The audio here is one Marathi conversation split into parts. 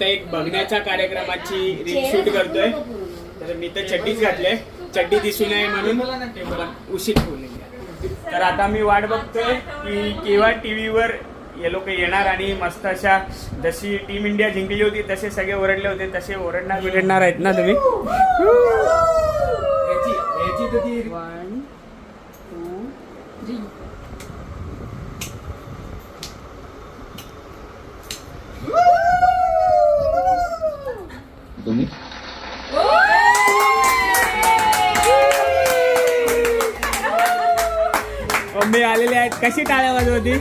आता एक बघण्याच्या कार्यक्रमाची रील शूट करतोय. तर मी तर चड्डीच घातले चड्डी दिसू नये म्हणून. उशीर ठेवलेली आहे. तर आता मी वाट बघतोय की केव्हा टीव्हीवर हे लोक येणार आणि मस्त अशा जशी टीम इंडिया जिंकली होती तसे सगळे ओरडले होते तसे ओरडणार बिरडणार आहेत ना तुम्ही? वन टू थ्री तुम्ही? मम्मी आलेले आहेत. कशी टाळ्या वाजवती?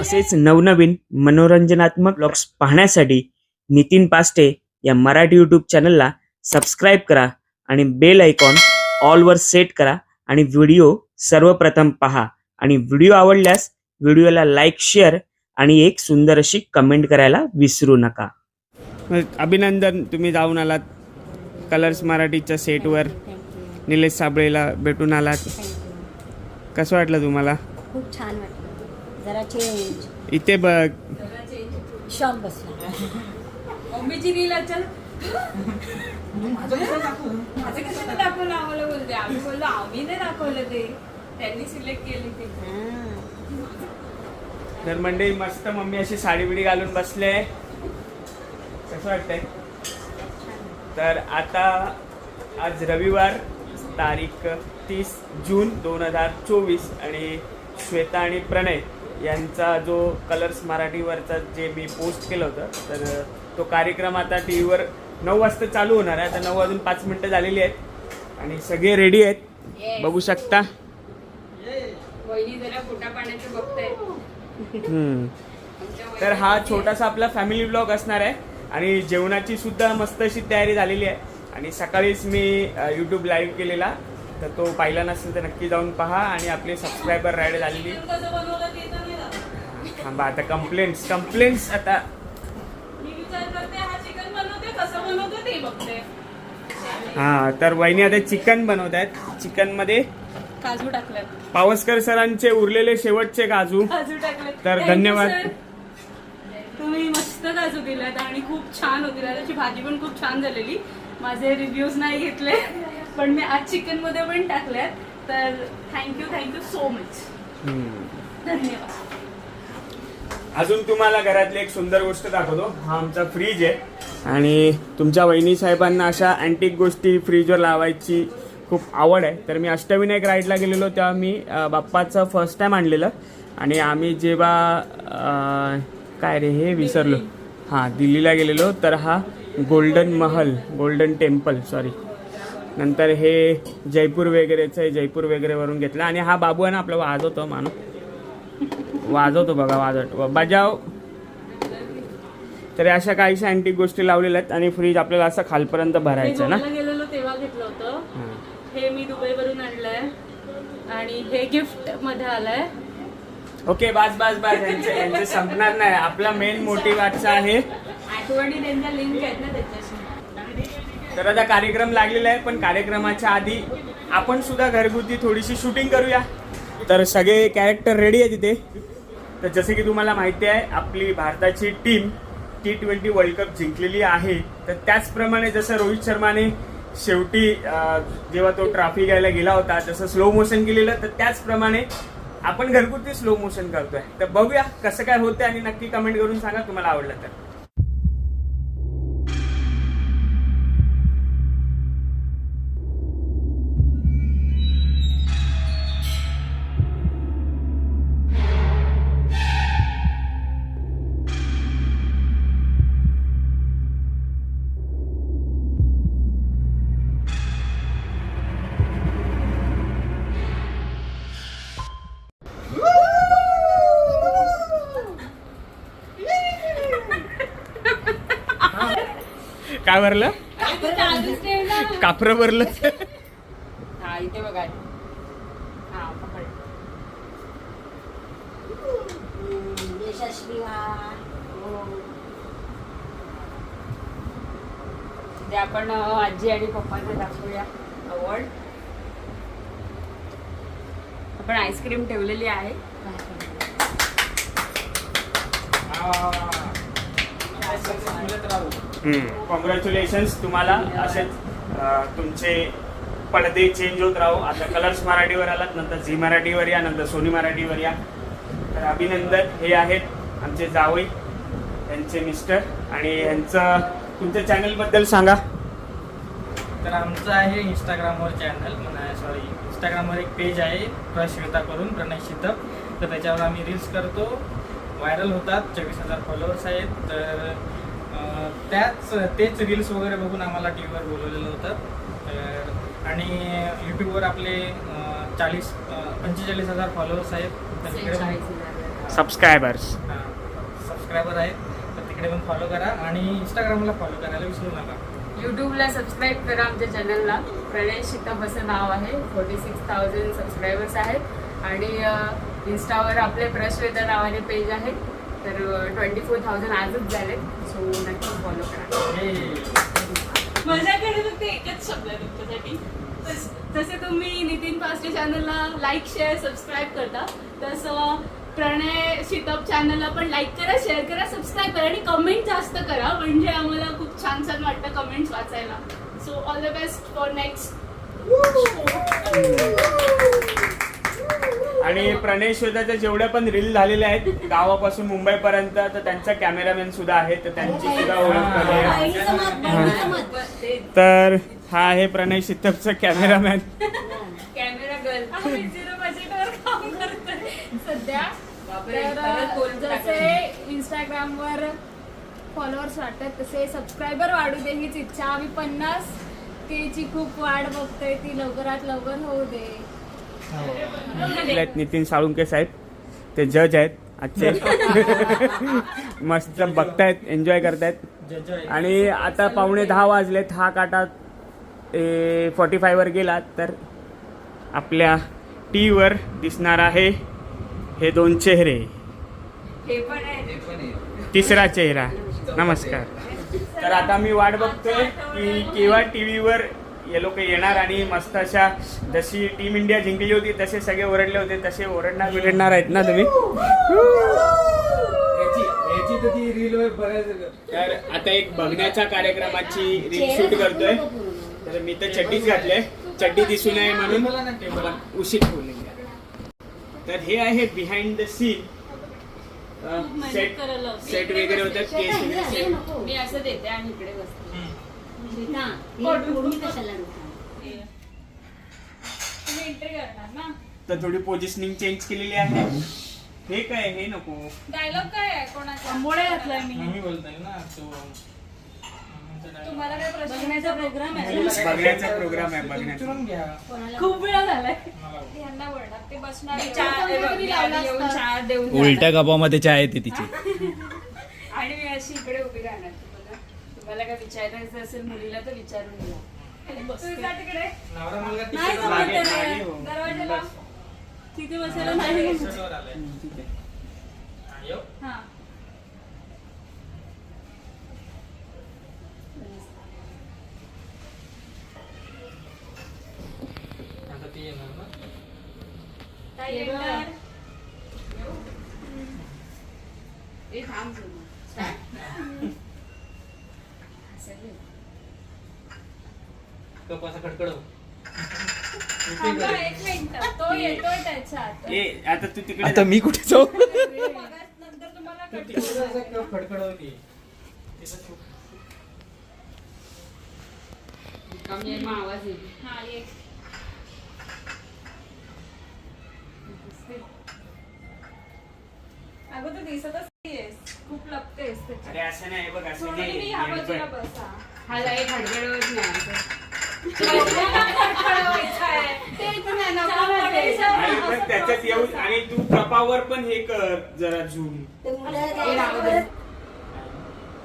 असेच नवनवीन मनोरंजनात्मक ब्लॉग्स पाहण्यासाठी नितीन पास्टे या मराठी यूट्यूब चॅनलला सबस्क्राईब करा आणि बेल आयकॉन ऑलवर सेट करा आणि व्हिडिओ सर्वप्रथम पहा. आणि व्हिडिओ आवडल्यास व्हिडिओला लाईक शेअर आणि एक सुंदर अशी कमेंट करायला विसरू नका. अभिनंदन तुम्ही जाऊन आलात. कलर्स मराठीच्या सेटवर. निलेश साबळेला भेटून आलात. कसं वाटलं तुम्हाला? खूप छान वाटलं. जरा चेंज इथे बघ. शॉक बसला. मम्मीची रील अचल माझं कशाला दाखवलं आम्हाला बोलते. आम्ही बोललो आम्ही नाही दाखवलं ते. त्यांनी सिलेक्ट केली ते. तर मंडळी मस्त मम्मी अशी साडी बिडी घालून बसले. कसं वाटतंय. तर आता आज रविवार तारीख तीस जून दोन हजार चोवीस आणि श्वेता आणि प्रणय यांचा जो कलर्स मराठीवरचा जे मी पोस्ट केलं होतं तर तो कार्यक्रम आता टी व्हीवर नऊ वाजता चालू होणार आहे. आता नऊ वाजून पाच मिनटं झालेली आहेत आणि सगळे रेडी आहेत. बघू शकता. तर हा छोटासा आपला फॅमिली ब्लॉग असणार आहे. आणि जेवणाची सुद्धा मस्त अशी तयारी झालेली आहे. आणि सकाळीच मी यूट्यूब लाईव्ह केलेला. तर तो पाहिला नसेल तर नक्की जाऊन पहा आणि आपले सबस्क्रायबर राईड झालेली. थांबा आता कंप्लेंट्स कंप्लेंट्स आता. हा चिकन तर वहिनी आता चिकन बनवत आहेत. चिकनमध्ये काजू टाकल्यात पावसकर सरांचे उरलेले शेवटचे काजू. काजू टाकले तर धन्यवाद. तुम्ही मस्त काजू दिलात आणि खूप छान होती. त्याची भाजी पण खूप छान झालेली. माझे रिव्ह्यूज नाही घेतले पण मी आज चिकनमध्ये पण टाकल्यात. तर थँक्यू थँक्यू सो मच. धन्यवाद. अजून तुम्हाला घरातली एक सुंदर गोष्ट दाखवतो. हा आमचा फ्रीज आहे. आणि तुमच्या वहिनी साहेबांना अशा अँटिक गोष्टी फ्रीजवर लावायची खूप आवड आहे. तर मी अष्टविनायक राईडला गेलेलो तेव्हा मी बाप्पाचं फर्स्ट टाइम आणलेलं. आणि आम्ही जेव्हा काय रे हे विसरलो. हां दिल्लीला गेलेलो तर हा गोल्डन महल गोल्डन टेम्पल सॉरी नंतर हे जयपूर वगैरेचं आहे जयपूर वगैरेवरून घेतलं. आणि हा बाबू आहे ना आपला वाजवतो माणूस वाजवतो बघा वाजवतो बजाव. तर अशा काहीशा अँटिक गोष्टी लावलेल्या आहेत आणि फ्रीज आपल्याला असं खालपर्यंत भरायचं ना? तेव्हा घेतलं होतं. हां. हे मी दुबईवरून आणलंय. आणि हे गिफ्टमध्ये आलंय. ओके बास बास बास. यांचे यांचे संपणार नाही. आपला मेन मोटिव्ह आजचा आहे. आठवणी त्यांच्या लिंक आहेत ना त्याच्याशी. तर आता कार्यक्रम लागलेला आहे पण कार्यक्रमाच्या आधी आपण सुद्धा घरगुती थोडीशी शूटिंग करूया. तर सगळे कॅरेक्टर रेडी आहे तिथे तर जसे की तुम्हाला माहिती आहे आपली भारताची team T twenty world cup जिंकलेली आहे. तर त्याचप्रमाणे जसं रोहित शर्माने शेवटी जेव्हा तो ट्रॉफी घ्यायला गेला होता जसं स्लो मोशन केलेलं तर त्याचप्रमाणे आपण घरगुती स्लो मोशन करतोय. तर बघूया कसं काय होतं आणि नक्की कमेंट करून सांगा तुम्हाला आवडलं तर. काय भरलं? कापरं भरलं. हा इथे बघा. हा. हो. ते आपण आजी आणि पप्पांना दाखवूया अवॉर्ड आपण आईस्क्रीम ठेवलेली आहे. कॉंग्रॅच्युलेशन्स तुम्हाला. असेच तुमचे पडदे चेंज होत राहू. आता कलर्स मराठीवर आलात नंतर झी मराठीवर या नंतर सोनी मराठीवर या. तर अभिनंदन. हे आहेत आमचे जावई त्यांचे मिस्टर आणि यांचं तुमच्या चॅनलबद्दल सांगा. तर आमचं आहे इंस्टाग्रामवर चॅनल म्हणा सॉरी इंस्टाग्रामवर एक पेज आहे प्रश्वेता करून प्रणय शितप. तर त्याच्यावर आम्ही रील्स करतो. व्हायरल होतात चोवीस हजार फॉलोअर्स आहेत. तर त्याच तेच रील्स वगैरे बघून आम्हाला टी व्हीवर बोलवलेलं होतं. तर आणि यूट्यूबवर आपले चाळीस पंचेचाळीस हजार फॉलोअर्स आहेत. तर तिकडे सबस्क्रायबर्स सबस्क्रायबर आहेत. तर तिकडे पण फॉलो करा आणि इंस्टाग्रामला फॉलो करायला विसरू नका. यूट्यूबला सबस्क्राईब करा आमच्या चॅनलला प्रणय शितप असं नाव आहे. फोर्टी सिक्स थाउजंड सबस्क्रायबर्स आहेत. आणि इन्स्टावर आपले प्रश्वेता नावाने पेज आहे. तर ट्वेंटी फोर थाउजंड आजच झालेत. सो नक्की फॉलो करा. माझ्याकडे फक्त एकच शब्द आहे तुमच्यासाठी. तस- जसे तुम्ही नितीन पास्टे चॅनलला लाईक शेअर सबस्क्राईब करता तसं प्रणय शितप चॅनलला पण लाईक करा शेअर करा सबस्क्राईब करा आणि कमेंट जास्त करा. म्हणजे आम्हाला खूप छान छान वाटतं कमेंट्स वाचायला. So all the best for next आणि प्रणय श्वेताच्या जेवढ्या पण रील झालेल्या आहेत गावापासून मुंबईपर्यंत तर त्यांचा कॅमेरामॅन सुद्धा आहे तर त्यांची सुद्धा ओळख करूया. तर हा आहे प्रणय शितपचा कॅमेरामॅन. Camera girl. आम्ही झिरो बजेटवर काम करतोय. सध्या. तर जसे इंस्टाग्रामवर फॉलोअर्स वाटतात तसे सबस्क्रायबर वाढू दे हीच इच्छा. आम्ही पन्नास के ची खूप वाढ बघतोय ती लवकरात लवकर होऊ दे. आहेत नितीन साळुंके साहेब. ते जज आहेत. आजचे. मस्त बघतायत एन्जॉय करतायत. आणि आता पावणे दहा वाजलेत. हा काटा फॉर्टी फायवर गेला तर आपल्या टी वर दिसणार आहे हे दोन चेहरे. हे पण आहे. तिसरा चेहरा. नमस्कार. तर आता मी वाट बघतोय की केव्हा टी व्हीवर हे लोक येणार आणि मस्त अशा जशी टीम इंडिया जिंकली होती तसे सगळे ओरडले होते तसे ओरडणार बिरडणार आहेत ना तुम्ही? तर आता एक बघण्याच्या कार्यक्रमाची रील शूट करतोय. तर मी तर चड्डीच घातले. चड्डी दिसू नये म्हणून उशीर ठेवले तर हे आहे behind the scene set set वगैरे होतं केस वगैरे. मी असं देते आणि इकडे बसते. तर थोडी पोझिशनिंग चेंज केलेली आहे. हे काय हे नको. डायलॉग काय आहे कोणाचा? आंबोळे घातलाय मी. मी बोलतोय ना तो तुम्हाला काय बघण्याचा प्रोग्राम आहे. बघण्याचा प्रोग्राम आहे बघण्याचा. खूप वेळा झालाय. ते बसणार हे उलट्या कपामध्ये चहा येते तिची. आणि मी अशी इकडे उभी राहणार. तुम्हाला काय विचारायचं असेल मुलीला तर विचारून घ्या तिकडे नवरा मुलगा नाही तिकडे जमत मागे- आहे मागे रे. हो. दरवाजाला तिथे बसायला नाही जमत. सेटवर आलाय. हा, येऊ. हा आता ती येणार ना ताई येणार. ए थांब तू. Start. असेल. कप असा खडखडव थांबा एक मिनिट तो येतोय त्याच्यात ए आता तू तिकडे आता मी कुठे जाऊ खडखडवली आवाज येईल हा ये अगं तू दिसतच नाहीयेस खूप लपतेस. अरे असं नाही बघ असं नाही ह्या बाजूला. बसा. हा नाही पण त्याच्यात येऊन आणि तू कपावर पण हे कर जरा झूम हे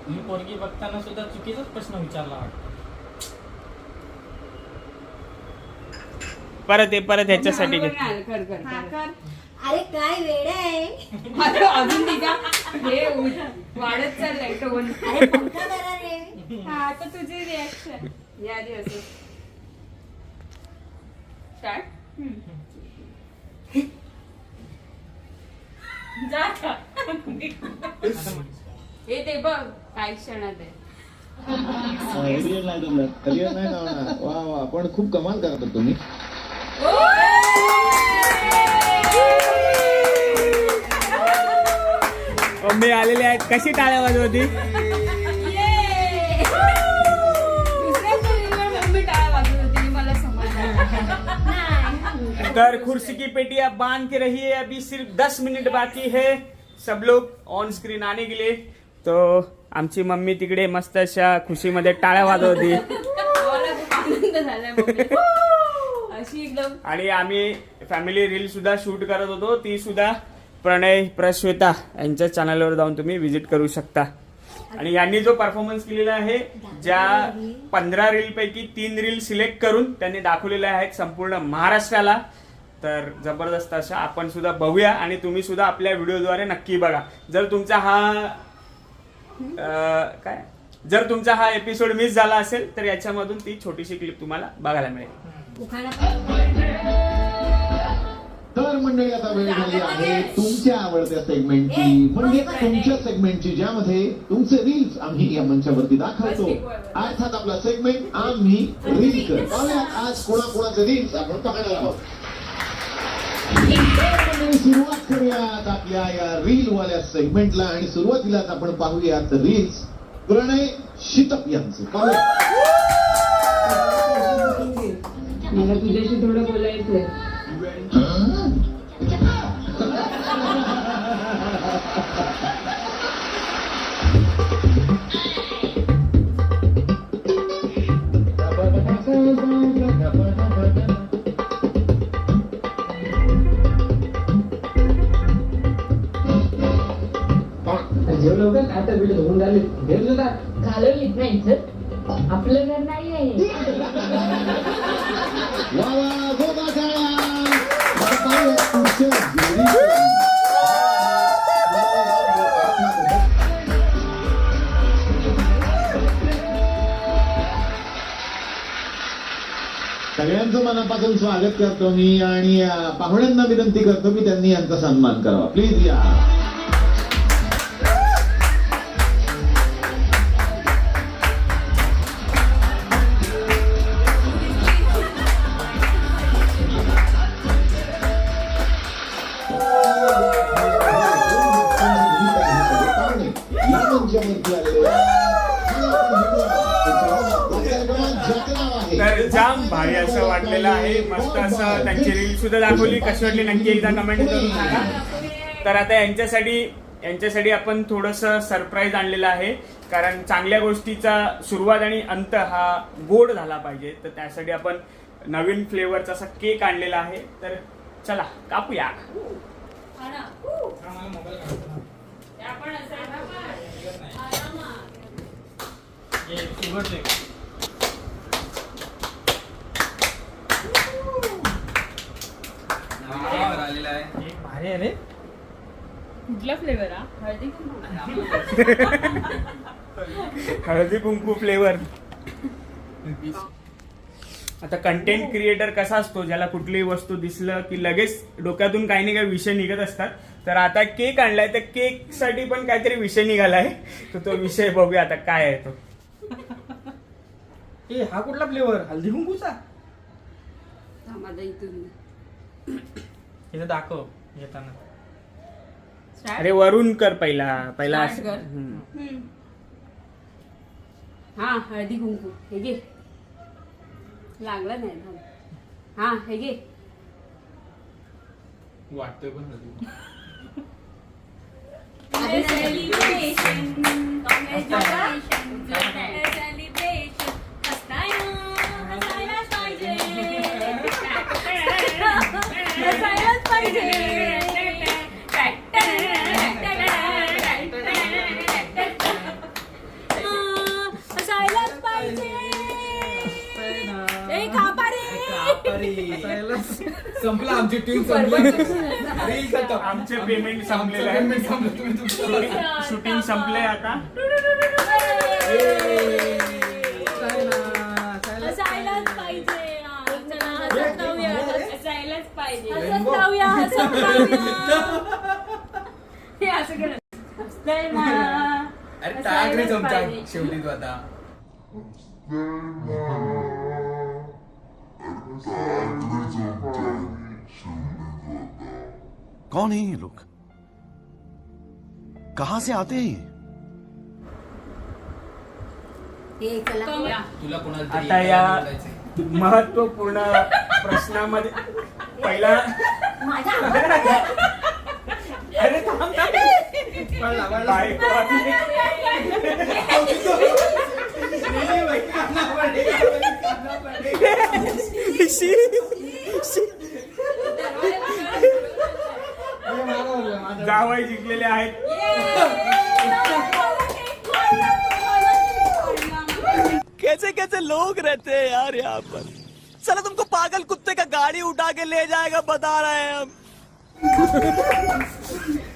मी पोरगी बघताना सुद्धा चुकीचाच प्रश्न विचारला वाटतं. परत ये परत ह्याच्यासाठी घे. हा. अरे काय वेळ आहे. अरे, अजून तिचा हे वाढत चाललंय टोन अरे पंखा करा रे. हा आता तुझी रिॲक्शन या असं स्टार्ट जा का आता. म्हण. हे ते बघ काही क्षणात आहे करिअर नाही जमलं करिअर नाही जमणार वा वा. पण खूप कमाल करतात तुम्ही. मम्मी आलेले आहेत. कशी टाळ्या वाजवती? तर कुर्सी की पेटियां बांध के रही है अभी सिर्फ दस मिनट बाकी है। सब लोग ऑन स्क्रीन आने के लिए। तो आमची मम्मी तिकडे मस्त अशा खुशीमध्ये टाळ्या वाजवती. आणि आम्ही फॅमिली रील सुद्धा शूट करत होतो. ती सुद्धा प्रणय प्रश्वेता यांच्या चॅनलवर जाऊन तुम्ही व्हिजिट करू शकता. आणि यांनी जो परफॉर्मन्स केलेला आहे ज्या पंधरा रील पैकी तीन रील सिलेक्ट करून त्यांनी दाखवलेल्या आहेत संपूर्ण महाराष्ट्राला. तर जबरदस्त अशा आपण सुद्धा बघूया आणि तुम्ही सुद्धा आपल्या व्हिडिओद्वारे नक्की बघा. जर तुमचा हा अं, काय? जर तुमचा हा एपिसोड मिस झाला असेल तर याच्यामधून ती छोटीशी क्लिप तुम्हाला बघायला मिळेल. उखाणा तर मंडळी आता वेळ झाली आहे तुमच्या आवडत्या सेगमेंटची म्हणजे तुमच्या सेगमेंटची ज्यामध्ये तुमचे रील्स आम्ही या मंचावरती दाखवतो. अर्थात आपला सेगमेंट आम्ही रील कर पाहूया आज कोणाकोणाचे रील्स आपण पाहणार आहोत. सुरुवात करूयात आपल्या या रील वाल्या सेगमेंटला आणि सुरुवातीलाच आपण पाहूयात रील्स. प्रणय शितप यांचे. पाहूया. मला तुझ्याशी थोडं बोलायचंय. जेवलं का आता बिल धुवून झाले घेतलं का घालवलीत नाही सर. आपलं घर नाही आहे. वा वा टाळ्या. सगळ्यांचं मनापासून स्वागत करतो मी आणि अं, पाहुण्यांना विनंती करतो की त्यांनी यांचा सन्मान करावा. प्लीज या. मस्त असं त्यांची रील सुद्धा दाखवली. कशी वाटली नक्की एकदा कमेंट करून सांगा. तर आता यांच्यासाठी यांच्यासाठी आपण थोडस सरप्राईज आणलेलं आहे. कारण चांगल्या गोष्टीचा सुरुवात आणि अंत हा गोड झाला पाहिजे. तर त्यासाठी आपण नवीन फ्लेवरचा असा केक आणलेला आहे. तर चला कापूया. हे शुगरचे आलेला आहे. हे भारी आहे रे. कुठला फ्लेवर हा? हळदी कुंकू. हळदी कुंकू फ्लेवर आता कंटेंट क्रिएटर कसा असतो? ज्याला कुठलीही वस्तू दिसलं की लगेच डोक्यातून काही नाही काही विषय निघत असतात. तर आता केक आणलाय तर केकसाठी पण काहीतरी विषय निघालाय तर तो विषय बघूया आता काय आहे तो. ए हा कुठला फ्लेवर हल्दी कुंकूचा? माझा इथून. इथं दाखव येताना. अरे वरून कर पहिला पहिला Start कर. हम्म. हा हळदी कुंकू हे घे. लागला नाही. हा हे घे. वाटतोय पण हळदी. संपलं आमची टीम संपली. आमचे पेमेंट संपलेलं आहे. संपलं, तुमचं- शूटिंग संपले आता हसायलाच पाहिजे हा, चला, हसत राहूया. हसायलाच पाहिजे हसत राहूया हसत राहूया हे असं करत हसतंय ना टाकरे हसायलाच चमचा पाहिजे. शेवटी तू आता कौन है ये लोग कहां से आते हैं ये? हे चला तुला कोणाला तरी आता या बोलायचंय. महत्त्वपूर्ण प्रश्नामध्ये पहिला अरे थांब. बायको आपली. शी, शी. जावई जिंकलेले आहेत कैसे कैसे लोग रहते हैं यार यहाँ पर चलो तुमको पागल कुत्ते का गाड़ी उठा के ले जाएगा बता रहे हैं हम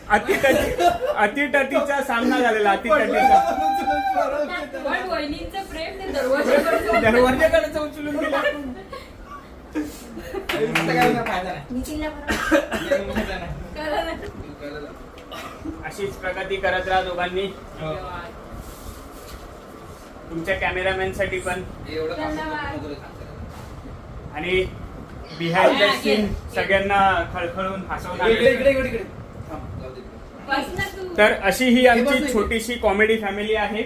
अतिटटी अतिटटीचा सामना झालेला अतिटटीचा पण वहिनींचं प्रेम ते दरवाजाकडे उचलून गेला फायदा नाही. फायदा नाही. कळलं. अशीच प्रगती करत राहा दोघांनी. तुमच्या कॅमेरामॅनसाठी पण एवढं काम धन्यवाद. आणि बिहाइंड द सीन सगळ्यांना खळखळून हसवणार तर अशी ही आमची. छोटीशी कॉमेडी फॅमिली आहे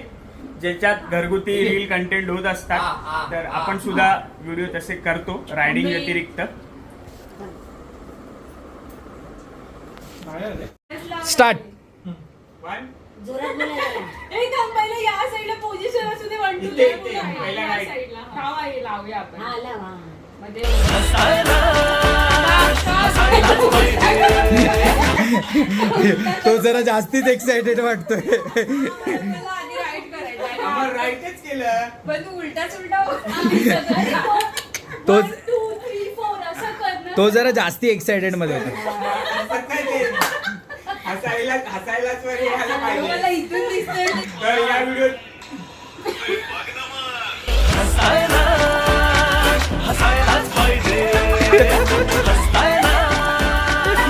ज्याच्यात घरगुती रील कंटेंट होत असतात. तर आपण. सुद्धा व्हिडिओ तसे करतो रायडिंग व्यतिरिक्त. स्टार्ट पहिलं या साईडला पोझिशन असू दे इथे. four. पहिला हा लावूया आपण. हा. तो जरा जास्तीच एक्साइटेड वाटतोय. मला आधी राईट करायचं आहे. आम्हाला राईटच केलं पण तू. तो जरा जास्ती एक्साइटेडमध्ये होता.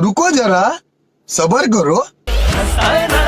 रुको जरा सबर करो। हसायला हसायलाच पाहिजे